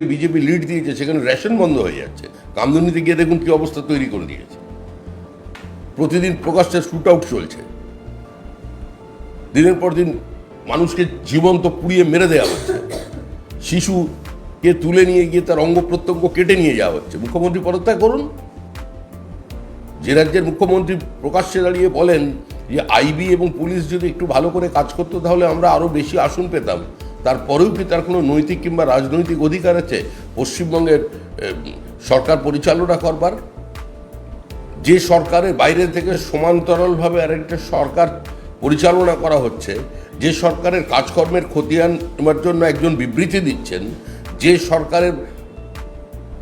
BJP lead দিয়েছে, সেখানে ration বন্ধ হয়ে যাচ্ছে। কামদুনিতে গিয়ে দেখুন কি অবস্থা তৈরি করে দিয়েছে। প্রতিদিন প্রকাশ্যে শুট আউট চলছে। দিনের পর দিন মানুষকে জীবন্ত পুড়িয়ে মেরে দেওয়া হচ্ছে। শিশুকে তুলে নিয়ে গিয়ে তার অঙ্গ প্রত্যঙ্গ কেটে নিয়ে যাওয়া হচ্ছে। মুখ্যমন্ত্রী পদত্যাগ করুন। যে রাজ্যের মুখ্যমন্ত্রী প্রকাশ্যে দাঁড়িয়ে বলেন যে, আইবি এবং পুলিশ যদি একটু ভালো করে কাজ করতো, তাহলে আমরা আরও বেশি আসন পেতাম। তারপরেও কি তার কোনো নৈতিক কিংবা রাজনৈতিক অধিকার আছে? পশ্চিমবঙ্গের সরকার পরিচালনা করবার? যে সরকারের বাইরে থেকে সমান্তরালভাবে আরেকটা সরকার পরিচালনা করা হচ্ছে, যে সরকারের কাজকর্মের খতিয়ান নেওয়ার জন্য একজন বিবৃতি দিচ্ছেন, যে সরকারের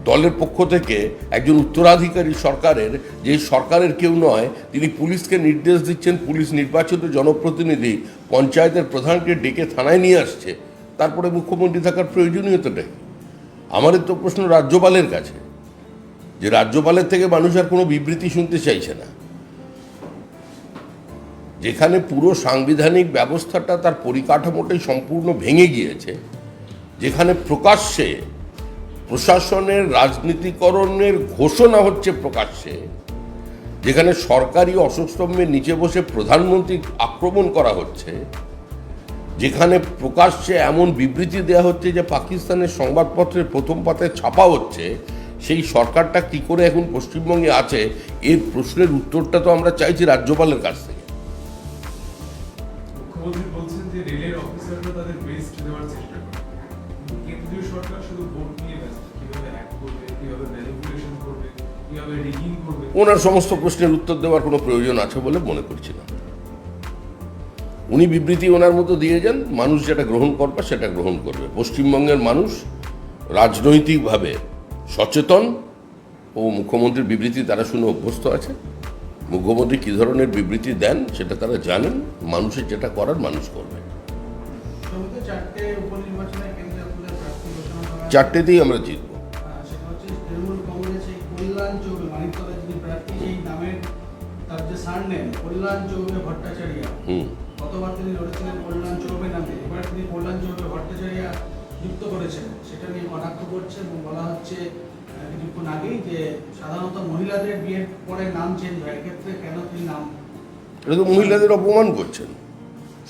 দলের পক্ষ থেকে একজন উত্তরাধিকারী সরকারের, যে সরকারের কেউ নয়, তিনি পুলিশকে নির্দেশ দিচ্ছেন, পুলিশ নির্বাচিত জনপ্রতিনিধি পঞ্চায়েতের প্রধানকে ডেকে থানায় নিয়ে আসছে। তারপরে মুখ্যমন্ত্রী থাকার প্রয়োজনীয়তাটা কি? আমাদের তো প্রশ্ন রাজ্যপালের কাছে। যে রাজ্যপালের থেকে মানুষ আর কোনো বিবৃতি শুনতে চাইছে না। যেখানে পুরো সাংবিধানিক ব্যবস্থাটা তার পরিকাঠামোটাই সম্পূর্ণ ভেঙে গিয়েছে, যেখানে প্রকাশ্যে প্রশাসনের রাজনীতিকরণের ঘোষণা হচ্ছে প্রকাশ্যে, যেখানে সরকারি অশোকস্তম্ভের নিচে বসে প্রধানমন্ত্রী আক্রমণ করা হচ্ছে যেখানে প্রকাশ্যে এমন বিবৃতি দেওয়া হচ্ছে যে পাকিস্তানের সংবাদপত্রের প্রথম পাতায় ছাপা হচ্ছে সেই সরকারটা কি করে এখন পশ্চিমবঙ্গে আছে? এর প্রশ্নের উত্তরটা তো আমরা চাইছি রাজ্যপালের কাছ থেকে। ওনার সমস্ত প্রশ্নের উত্তর দেওয়ার কোনো প্রয়োজন আছে বলে মনে করছি না। উনি বিবৃতি ওনার মতো দিয়ে যান মানুষ যেটা গ্রহণ করবে সেটা গ্রহণ করবে। পশ্চিমবঙ্গের মানুষ রাজনৈতিকভাবে সচেতন ও মুখ্যমন্ত্রীর বিবৃতি তারা শুনে অভ্যস্ত আছে। মুখ্যমন্ত্রী কী ধরনের বিবৃতি দেন সেটা তারা জানেন। মানুষের যেটা করার মানুষ করবে। চারটেতেই আমরা জিতব। হুম। গতবার তিনি লড়েছিলেন কল্যাণ চৌবে নামে এবার তিনি কল্যাণ চৌবে ভট্টাচার্য যুক্ত করেছেন। সেটা নিয়ে কটাক্ষ করছে এবং বলা হচ্ছে কিছুক্ষণ আগেই যে সাধারণত মহিলাদের বিয়ের পরে নাম চেঞ্জ হয়। এক্ষেত্রে কেন তিনি নাম এটা তো মহিলাদের অপমান করছেন।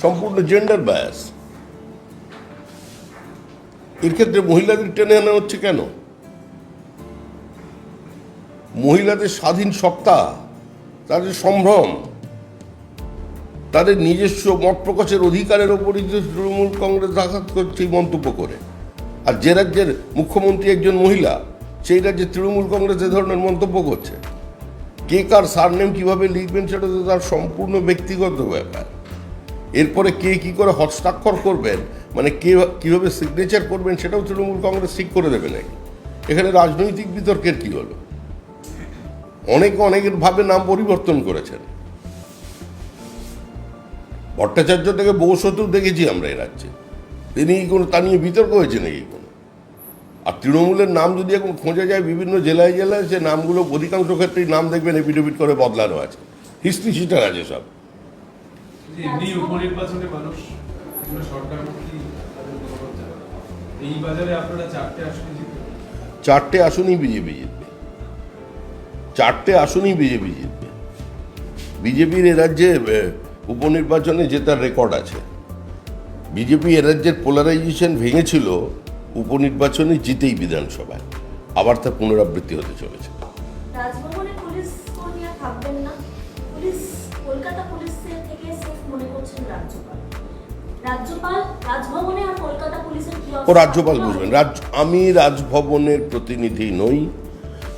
সম্পূর্ণ জেন্ডার বায়াস এর ক্ষেত্রে মহিলাদের টেনে আনা হচ্ছে কেন? মহিলাদের স্বাধীন সত্তা, তাদের সম্ভ্রম তাদের নিজস্ব মত প্রকাশের অধিকারের ওপরই তৃণমূল কংগ্রেস আঘাত করছে মন্তব্য করে। আর যে রাজ্যের মুখ্যমন্ত্রী একজন মহিলা, সেই রাজ্যে তৃণমূল কংগ্রেস এ ধরনের মন্তব্য করছে। কে কার সারনেম কীভাবে লিখবেন সেটা তো তার সম্পূর্ণ ব্যক্তিগত ব্যাপার। এরপরে কে কি করে হস্তাক্ষর করবেন মানে কে কীভাবে সিগনেচার করবেন সেটাও তৃণমূল কংগ্রেস ঠিক করে দেবে নাকি? এখানে রাজনৈতিক বিতর্কের কি হলো? অনেকে অনেকের ভাবে নাম পরিবর্তন করেছেন। ভট্টাচার্য থেকে বৌসতু দেখেছি আমরা এ রাজ্যে। তিনি কি কোনো তা নিয়ে বিতর্ক হয়েছে নাকি কোনো? আর তৃণমূলের নাম যদি এখন খোঁজা যায় বিভিন্ন জেলায় জেলায় সে নামগুলো অধিকাংশ ক্ষেত্রেই নাম দেখবেন এপিডেভিট করে বদলানো আছে। হিস্ট্রি শিটার আছে সব। চারটে আসনে জিতবেন? চারটে আসনই বিজেপি জিতবে। চারটে আসনই বিজেপি জিতবে। বিজেপির এ রাজ্যে উপনির্বাচনে জেতার রেকর্ড আছে। বিজেপি এ রাজ্যের পোলারাইজেশন ভেঙেছিল উপনির্বাচনে জিতেই বিধানসভায়। আবার তার পুনরাবৃত্তি হতে চলেছে। ও রাজ্যপাল বুঝবেন। রাজ আমি রাজভবনের প্রতিনিধি নই।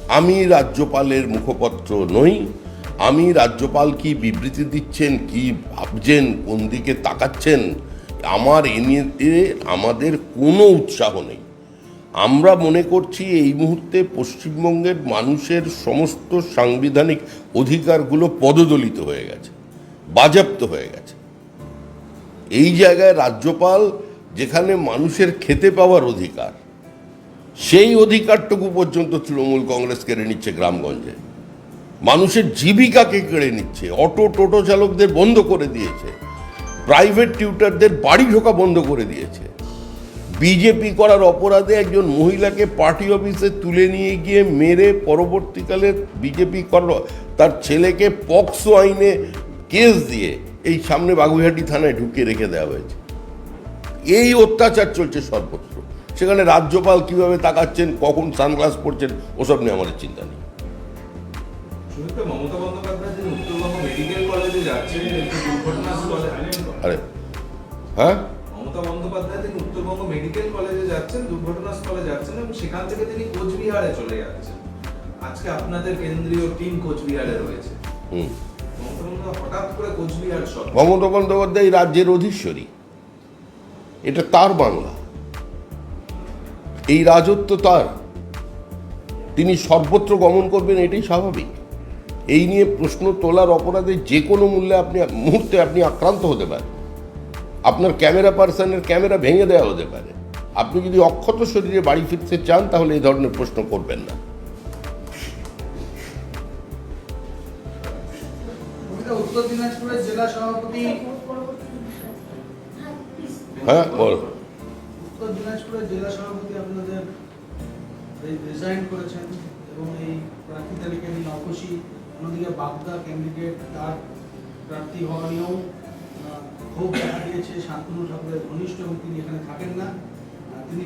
আমি রাজ্যপালের মুখপত্র নই। আমি রাজ্যপাল কি বিবৃতি দিচ্ছেন, কি ভাবছেন, কোন দিকে তাকাচ্ছেন, আমার এ নিয়ে আমাদের কোনো উৎসাহ নেই। আমরা মনে করছি এই মুহূর্তে পশ্চিমবঙ্গের মানুষের সমস্ত সাংবিধানিক অধিকারগুলো পদদলিত হয়ে গেছে বাজেয়াপ্ত হয়ে গেছে। এই জায়গায় রাজ্যপাল যেখানে মানুষের খেতে পাওয়ার অধিকার, সেই অধিকারটুকু পর্যন্ত তৃণমূল কংগ্রেস কেড়ে নিচ্ছে গ্রামগঞ্জে। মানুষের জীবিকাকে কেড়ে নিচ্ছে, অটো, টোটো চালকদের বন্ধ করে দিয়েছে প্রাইভেট টিউটারদের বাড়ি ঢোকা বন্ধ করে দিয়েছে। বিজেপি করার অপরাধে একজন মহিলাকে পার্টি অফিসে তুলে নিয়ে গিয়ে মেরে পরবর্তীকালে বিজেপি করার তার ছেলেকে পক্সো আইনে কেস দিয়ে এই সামনে বাগুইহাটি থানায় ঢুকিয়ে রেখে দেওয়া হয়েছে। এই অত্যাচার চলছে সর্বত্র। সেখানে রাজ্যপাল কীভাবে তাকাচ্ছেন, কখন সানগ্লাস পড়ছেন ওসব নিয়ে আমাদের চিন্তা নেই। মমতা বন্দ্যোপাধ্যায় উত্তরবঙ্গ মেডিকেল কলেজে দুর্ঘটনাস্থলে আরে হ্যাঁ? মমতা বন্দ্যোপাধ্যায় তিনি উত্তরবঙ্গ মেডিকেল কলেজে যাচ্ছেন দুর্ঘটনাস্থলে যাচ্ছেন এবং সেখান থেকে তিনি কোচবিহারে চলে যাচ্ছেন। আজকে আপনাদের কেন্দ্রীয় টিম কোচবিহারে রয়েছে। হঠাৎ করে কোচবিহার মমতা বন্দ্যোপাধ্যায় রাজ্যের অধীশ্বরী। এটা তার বাংলা। এই রাজত্ব তার। তিনি সর্বত্র গমন করবেন এটাই স্বাভাবিক। এই নিয়ে প্রশ্ন তোলার অপরাধে যে কোনো মূল্যে আপনি মুহূর্তে আপনি আক্রান্ত হতে পারেন। আপনার ক্যামেরা পার্সনের ক্যামেরা ভেঙে দেওয়া হতে পারে। আপনি যদি অক্ষত শরীরে বাড়ি ফিরতে চান তাহলে এই ধরনের প্রশ্ন করবেন না। উত্তর দিনাজপুরের জেলা সভাপতি ভোট পরবর্তী বিষয়। হ্যাঁ, বল। উত্তর দিনাজপুরের জেলা সভাপতি আপনাদের রিজাইন করেছেন এবং এই প্রার্থী তালিকা নিয়ে অন্যদিকে বাগদা ক্যান্ডিডেট তার প্রার্থী হওয়া নিয়েও ক্ষোভ দেখা দিয়েছে শান্তনু ঠাকুরের ঘনিষ্ঠ এবং তিনি এখানে থাকেন না। তিনি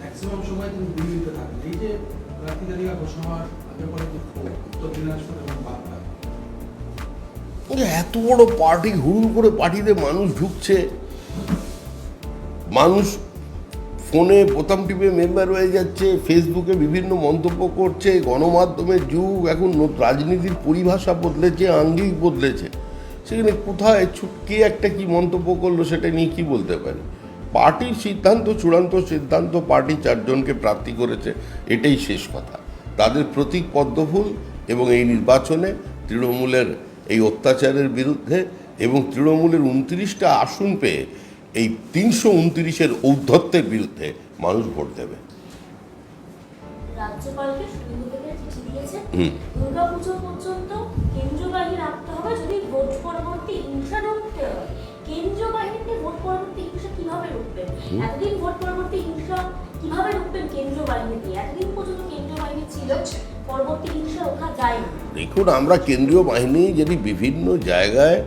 ম্যাক্সিমাম সময় তিনি দিল্লিতে থাকেন। এই যে প্রার্থী তালিকা ঘোষণা হওয়ার পরে যে ক্ষোভ, উত্তর দিনাজপুর এবং বাগদা। এত বড় পার্টি হুড় করে পার্টিতে মানুষ ঢুকছে। মানুষ ফোনে প্রথম টিপে মেম্বার হয়ে যাচ্ছে ফেসবুকে বিভিন্ন মন্তব্য করছে, গণমাধ্যমের যুগ, এখন রাজনীতির পরিভাষা বদলেছে, আঙ্গিক বদলেছে। সেখানে কোথায় ছুটকে একটা কি মন্তব্য করল সেটা নিয়ে কি বলতে পারে? পার্টির সিদ্ধান্ত, চূড়ান্ত সিদ্ধান্ত, পার্টি চারজনকে প্রার্থী করেছে, এটাই শেষ কথা। তাদের প্রতীক পদ্মফুল এবং এই নির্বাচনে তৃণমূলের এই অত্যাচারের বিরুদ্ধে এবং তৃণমূলের উনত্রিশটা আসন পেয়ে এই তিনশো উনত্রিশের ঔদ্ধত্যের বিরুদ্ধে মানুষ ভোট দেবে। না দেখুন আমরা কেন্দ্রীয় বাহিনী যদি বিভিন্ন জায়গায়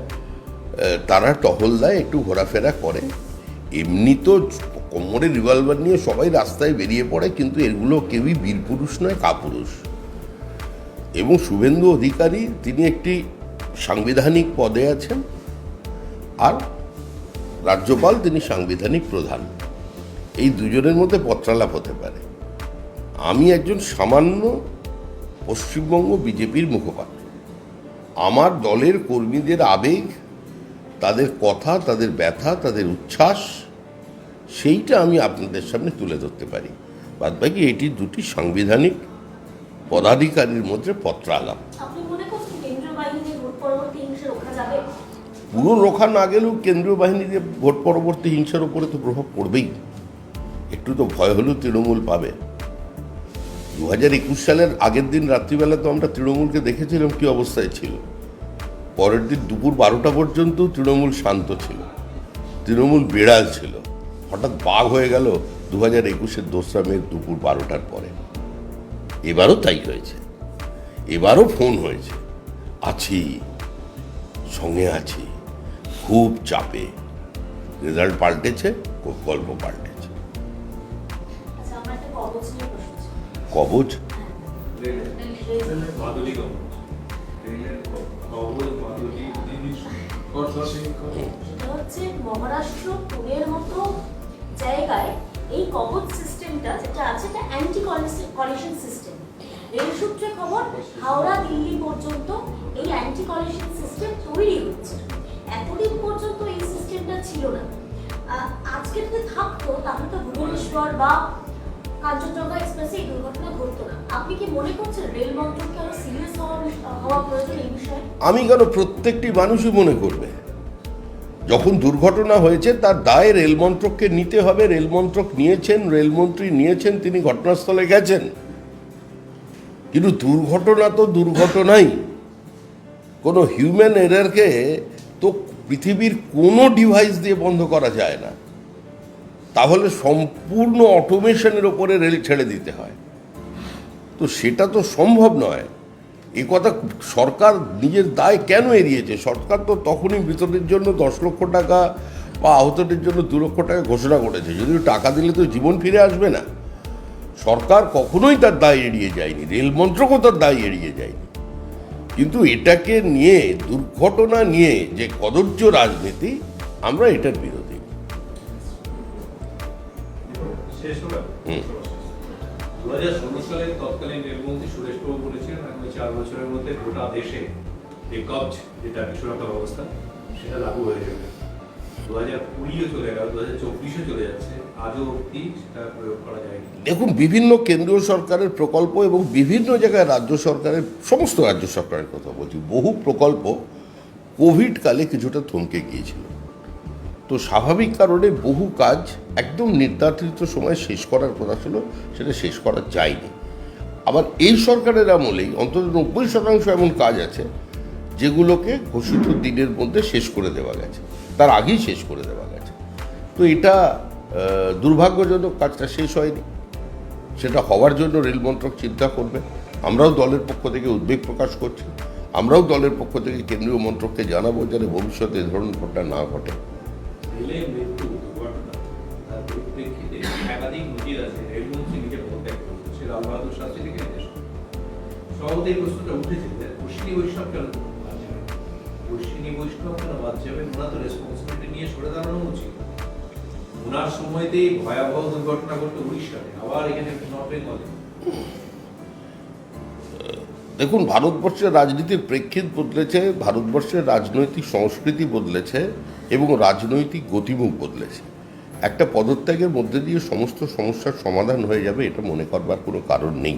তারা টহল দেয় একটু ঘোরাফেরা করে। এমনি তো কোমরে রিভলভার নিয়ে সবাই রাস্তায় বেরিয়ে পড়ে, কিন্তু এগুলো কেউই বীরপুরুষ নয়, কাপুরুষ। এবং শুভেন্দু অধিকারী, তিনি একটি সাংবিধানিক পদে আছেন, আর রাজ্যপাল তিনি সাংবিধানিক প্রধান। এই দুজনের মধ্যে পত্রালাপ হতে পারে। আমি একজন সামান্য পশ্চিমবঙ্গ বিজেপির মুখপাত্র। আমার দলের কর্মীদের আবেগ তাদের কথা তাদের ব্যথা তাদের উচ্ছ্বাস সেইটা আমি আপনাদের সামনে তুলে ধরতে পারি। বাদ বাকি এটি দুটি সাংবিধানিক পদাধিকারীর মধ্যে পত্রালাপ। রোখা যাবে? পুরো রক্ষা না গেলেও কেন্দ্রীয় বাহিনী দিয়ে ভোট পরবর্তী হিংসার উপরে তো প্রভাব পড়বেই। একটু তো ভয় হলেও তৃণমূল পাবে। দু হাজার একুশ সালের আগের দিন রাত্রিবেলা তো আমরা তৃণমূলকে দেখেছিলাম কি অবস্থায় ছিল। পরের দিন দুপুর বারোটা পর্যন্ত তৃণমূল শান্ত ছিল। তৃণমূল বিড়াল ছিল। হঠাৎ বাঘ হয়ে গেল দু হাজার একুশের দোসরা মে দুপুর বারোটার পরে। এবারও তাই হয়েছে। এবারও ফোন হয়েছে। আছি সঙ্গে আছি। খুব চাপে। রেজাল্ট পাল্টেছে খুব গল্প পাল্টেছে। আচ্ছা কবচ। কবচ মহারাষ্ট্র পুনের মতো জায়গায় এই কবচ সিস্টেমটা যেটা আছে, এটা অ্যান্টি কলিশন সিস্টেম রেল সূত্রে খবর, হাওড়া দিল্লি পর্যন্ত এই অ্যান্টি কলিশন সিস্টেম তৈরি হচ্ছে। এতদিন পর্যন্ত এই সিস্টেমটা ছিল না। আজকে যদি থাকতো, তাহলে তো ভুবনেশ্বর বা কাঞ্চনজঙ্ঘা এক্সপ্রেসে এই দুর্ঘটনা না। আপনি কি মনে করছেন রেল মন্ত্রককে আরও সিরিয়াস হওয়া প্রয়োজন এই বিষয়ে? আমি কেন প্রত্যেকটি মানুষই মনে করবে? যখন দুর্ঘটনা হয়েছে, তার দায় রেলমন্ত্রককে নিতে হবে। রেলমন্ত্রক নিয়েছেন রেলমন্ত্রী নিয়েছেন, তিনি ঘটনাস্থলে গেছেন। কিন্তু দুর্ঘটনা তো দুর্ঘটনাই। কোনো হিউম্যান এরারকে তো পৃথিবীর কোনো ডিভাইস দিয়ে বন্ধ করা যায় না। তাহলে সম্পূর্ণ অটোমেশনের ওপরে রেল ছেড়ে দিতে হয়। তো সেটা তো সম্ভব নয়। এ কথা সরকার নিজের দায় কেন এড়িয়েছে? সরকার তো তখনই বিতরণের জন্য দশ লক্ষ টাকা বা আহতদের জন্য দু লক্ষ টাকা ঘোষণা করেছে। যদিও টাকা দিলে তো জীবন ফিরে আসবে না। সরকার কখনোই তার দায় এড়িয়ে যায়নি। রেল মন্ত্রকও তার দায় এড়িয়ে যায়নি। কিন্তু এটাকে নিয়ে, দুর্ঘটনা নিয়ে যে কদর্য রাজনীতি, আমরা এটার বিরোধী। শেষ হলো দু হাজার ষোলো সালে তৎকালীন রেলমন্ত্রী সুরেশবাবু বলেছিলেন আগামী চার বছরের মধ্যে গোটা দেশে এই কবচ যেটা বিশ্বরক্ষা ব্যবস্থা সেটা লাগু হয়ে যাবে। দু হাজার কুড়িও চলে গেল দু হাজার চব্বিশও চলে যাচ্ছে আজও অব্দি সেটা প্রয়োগ করা যায়নি। দেখুন বিভিন্ন কেন্দ্রীয় সরকারের প্রকল্প এবং বিভিন্ন জায়গায় রাজ্য সরকারের সমস্ত রাজ্য সরকারের কথা বলছি বহু প্রকল্প কোভিড কালে কিছুটা থমকে গিয়েছিল। তো স্বাভাবিক কারণে বহু কাজ একদম নির্ধারিত সময় শেষ করার কথা ছিল, সেটা শেষ করা যায়নি। আবার এই সরকারের আমলেই অন্তত নব্বই শতাংশ এমন কাজ আছে, যেগুলোকে ঘোষিত দিনের মধ্যে শেষ করে দেওয়া গেছে, তার আগেই শেষ করে দেওয়া গেছে। তো এটা দুর্ভাগ্যজনক কাজটা শেষ হয়নি। সেটা হওয়ার জন্য রেল মন্ত্রক চিন্তা করবে। আমরাও দলের পক্ষ থেকে উদ্বেগ প্রকাশ করছি। আমরাও দলের পক্ষ থেকে কেন্দ্রীয় মন্ত্রককে জানাব যেন ভবিষ্যতে এ ধরনের ঘটনা না ঘটে। রেলে মৃত্যু দুর্ঘটনা তার পরিপ্রেক্ষিতে একাধিক নজির আছে রেলমন্ত্রী নিজে পদত্যাগ করেছে লাল বাহাদুর শাস্ত্রী থেকে নির্দেশ সভাপতি প্রশ্নটা উঠেছে যে অশ্বিনী বৈষ্ণব কেন বাদ যাবে? অশ্বিনী বৈষ্ণব কেন বাদ যাবে? ওনার তো রেসপন্সিবিলিটি নিয়ে সরে দাঁড়ানো উচিত। ওনার সময়তেই ভয়াবহ দুর্ঘটনা ঘটলো উড়িষ্যাতে। আবার এখানে নর্থ বেঙ্গলে দেখুন, ভারতবর্ষের রাজনীতির প্রেক্ষিত বদলেছে, ভারতবর্ষের রাজনৈতিক সংস্কৃতি বদলেছে এবং রাজনৈতিক গতিমুখ বদলেছে। একটা পদত্যাগের মধ্যে দিয়ে সমস্ত সমস্যার সমাধান হয়ে যাবে, এটা মনে করবার কোনো কারণ নেই।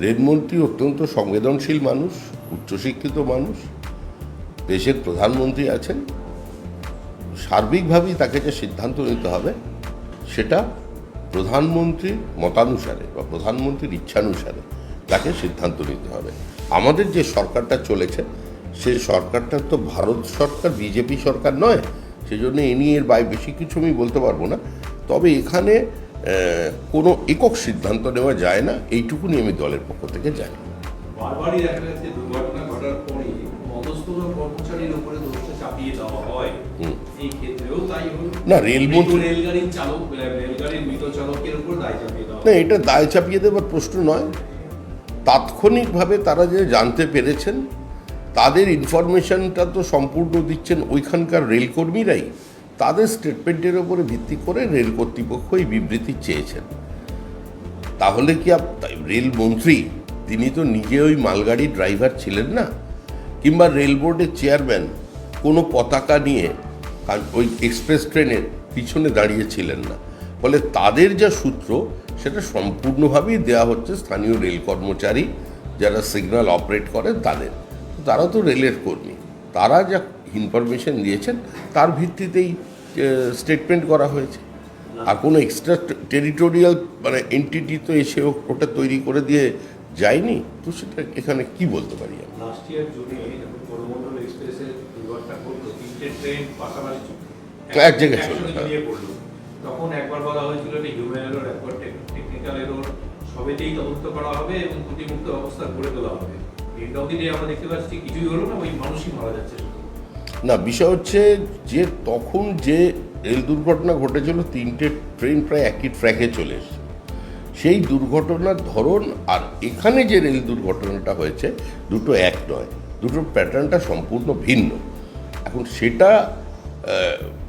রেলমন্ত্রী অত্যন্ত সংবেদনশীল মানুষ, উচ্চশিক্ষিত মানুষ, দেশের প্রধানমন্ত্রী আছেন। সার্বিকভাবেই তাকে যে সিদ্ধান্ত নিতে হবে, সেটা প্রধানমন্ত্রীর মতানুসারে বা প্রধানমন্ত্রীর ইচ্ছানুসারে। তাকে সিদ্ধান্ত নিতে হবে। আমাদের যে সরকারটা চলেছে সেই সরকারটা তো ভারত সরকার বিজেপি সরকার নয় সেজন্য এ নিয়ে এর বাইরে বেশি কিছু আমি বলতে পারব না। তবে এখানে কোনো একক সিদ্ধান্ত নেওয়া যায় না এইটুকুনি আমি দলের পক্ষ থেকে জানি। বারবারই দেখা যাচ্ছে দুর্ঘটনা ঘটার পরে মধ্যস্থ কর্মচারীর উপরে দোষটা চাপিয়ে দেওয়া হয়। এই ক্ষেত্রেও তাই হলো না, রেলমন্ত্রী- মৃত রেলগাড়ির চালক রেলগাড়ির মৃত চালকের উপর দায় চাপিয়ে দেওয়া না এটা দায় চাপিয়ে দেওয়ার প্রশ্ন নয়। তাৎক্ষণিকভাবে তারা যে জানতে পেরেছেন, তাদের ইনফরমেশনটা তো সম্পূর্ণ দিচ্ছেন ওইখানকার রেলকর্মীরাই। তাদের স্টেটমেন্টের ওপরে ভিত্তি করে রেল কর্তৃপক্ষ এই বিবৃতি চেয়েছেন। তাহলে কি আপ রেলমন্ত্রী তিনি তো নিজে ওই মালগাড়ির ড্রাইভার ছিলেন না? কিংবা রেল বোর্ডের চেয়ারম্যান কোনো পতাকা নিয়ে ওই এক্সপ্রেস ট্রেনের পিছনে দাঁড়িয়ে ছিলেন না? ফলে তাদের যা সূত্র সেটা সম্পূর্ণভাবেই দেওয়া হচ্ছে স্থানীয় রেল কর্মচারী যারা সিগন্যাল অপারেট করেন তাদের। তারা তো রেলের কর্মী। তারা যা ইনফরমেশন দিয়েছেন তার ভিত্তিতেই স্টেটমেন্ট করা হয়েছে। আর কোনো এক্সট্রা টেরিটোরিয়াল মানে এন্টিটি তো এসে ওটা তৈরি করে দিয়ে যায়নি? তো সেটা এখানে কি বলতে পারি আমি? লাস্ট ইয়ার জুনে যখন করমণ্ডল দুর্ঘটনা ঘটলো তিনটে ট্রেন পাশাপাশি এক জায়গায় একসঙ্গে হ্যাঁ। তখন একবার বলা হয়েছিল যে হিউম্যান এরর একবার সবেতেই তদন্ত করা হবে এবং অবস্থা তোলা হবে। এন্ড অফ দি ডে আমরা দেখতে পাচ্ছি কিছুই হলো না, ওই মানুষই মারা যাচ্ছে না, বিষয় হচ্ছে যে তখন যে রেল দুর্ঘটনা ঘটেছিল, তিনটে ট্রেন প্রায় একই ট্র্যাকে চলে এসেছে। সেই দুর্ঘটনার ধরন আর এখানে যে রেল দুর্ঘটনাটা হয়েছে, দুটো এক নয়। দুটোর প্যাটার্নটা সম্পূর্ণ ভিন্ন। এখন সেটা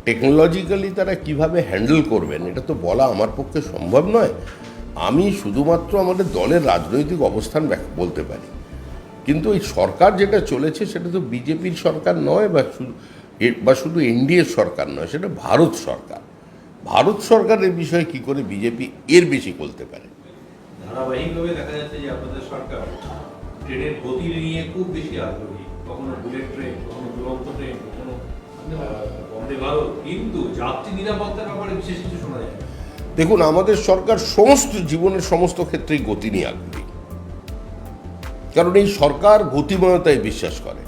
টেকনোলজিক্যালি তারা কীভাবে হ্যান্ডেল করবেন, এটা তো বলা আমার পক্ষে সম্ভব নয়। আমি শুধুমাত্র আমাদের দলের রাজনৈতিক অবস্থান বলতে পারি। কিন্তু এই সরকার যেটা চলেছে সেটা তো বিজেপির সরকার নয় বা শুধু বা শুধু এনডিএর সরকার নয়, সেটা ভারত সরকার। ভারত সরকার সরকারের বিষয়ে কি করে বিজেপি এর বেশি বলতে পারে? কিন্তু যাত্রী নিরাপত্তার ব্যাপারে বিশেষ কিছু শোনা যায়। দেখুন, আমাদের সরকার সমস্ত জীবনের সমস্ত ক্ষেত্রেই গতি নিয়ে আগ্রহী। কারণ এই সরকার গতিময়তায় বিশ্বাস করে।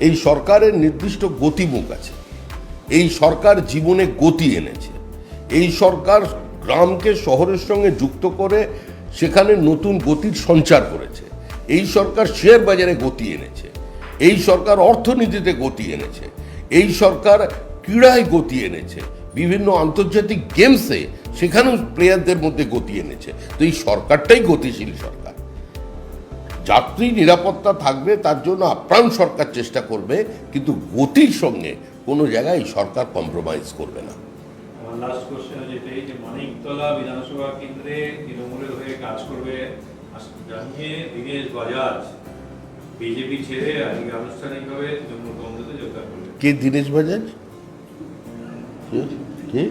এই সরকারের নির্দিষ্ট গতিমুখ আছে। এই সরকার জীবনে গতি এনেছে। এই সরকার গ্রামকে শহরের সঙ্গে যুক্ত করে সেখানে নতুন গতির সঞ্চার করেছে। এই সরকার শেয়ার বাজারে গতি এনেছে। এই সরকার অর্থনীতিতে গতি এনেছে। এই সরকার ক্রীড়ায় গতি এনেছে। বিভিন্ন আন্তর্জাতিক গেমসে সেখানেও প্লেয়ারদের মধ্যে গতি এনেছে। তো এই সরকারটাই গতিশীল সরকার। যাত্রী নিরাপত্তা থাকবে তার জন্য আপ্রাণ সরকার চেষ্টা করবে কিন্তু গতির সঙ্গে কোনো জায়গায় সরকার কম্প্রোমাইজ করবে না। লাস্ট কোশ্চেন যেটাই যে মানিকতলা বিধানসভা কেন্দ্রে তৃণমূলের হয়ে কাজ করবে জানিয়ে দীনেশ বাজাজ বিজেপি ছেড়ে আজকে আনুষ্ঠানিকভাবে তৃণমূল কংগ্রেসে যোগদান করবে। কে দীনেশ বাজাজ? কে? কে?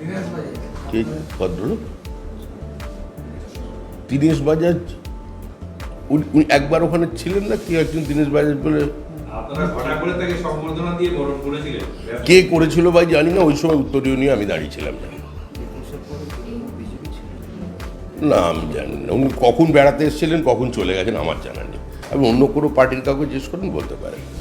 দিনেশ ভাই কে ভদ্রলোক? দীনেশ বাজাজ? উনি- একবার ওখানে ছিলেন না? কি একজন দীনেশ বাজাজ বলে? কে করেছিল ভাই জানি না ওই সময় উত্তরীয় নিয়ে আমি দাঁড়িয়েছিলাম না। না আমি জানি না। উনি কখন বেড়াতে এসেছিলেন কখন চলে গেছেন আমার জানা নেই। আমি অন্য কোনো পার্টির কাউকে জিজ্ঞেস করুন বলতে পারেন।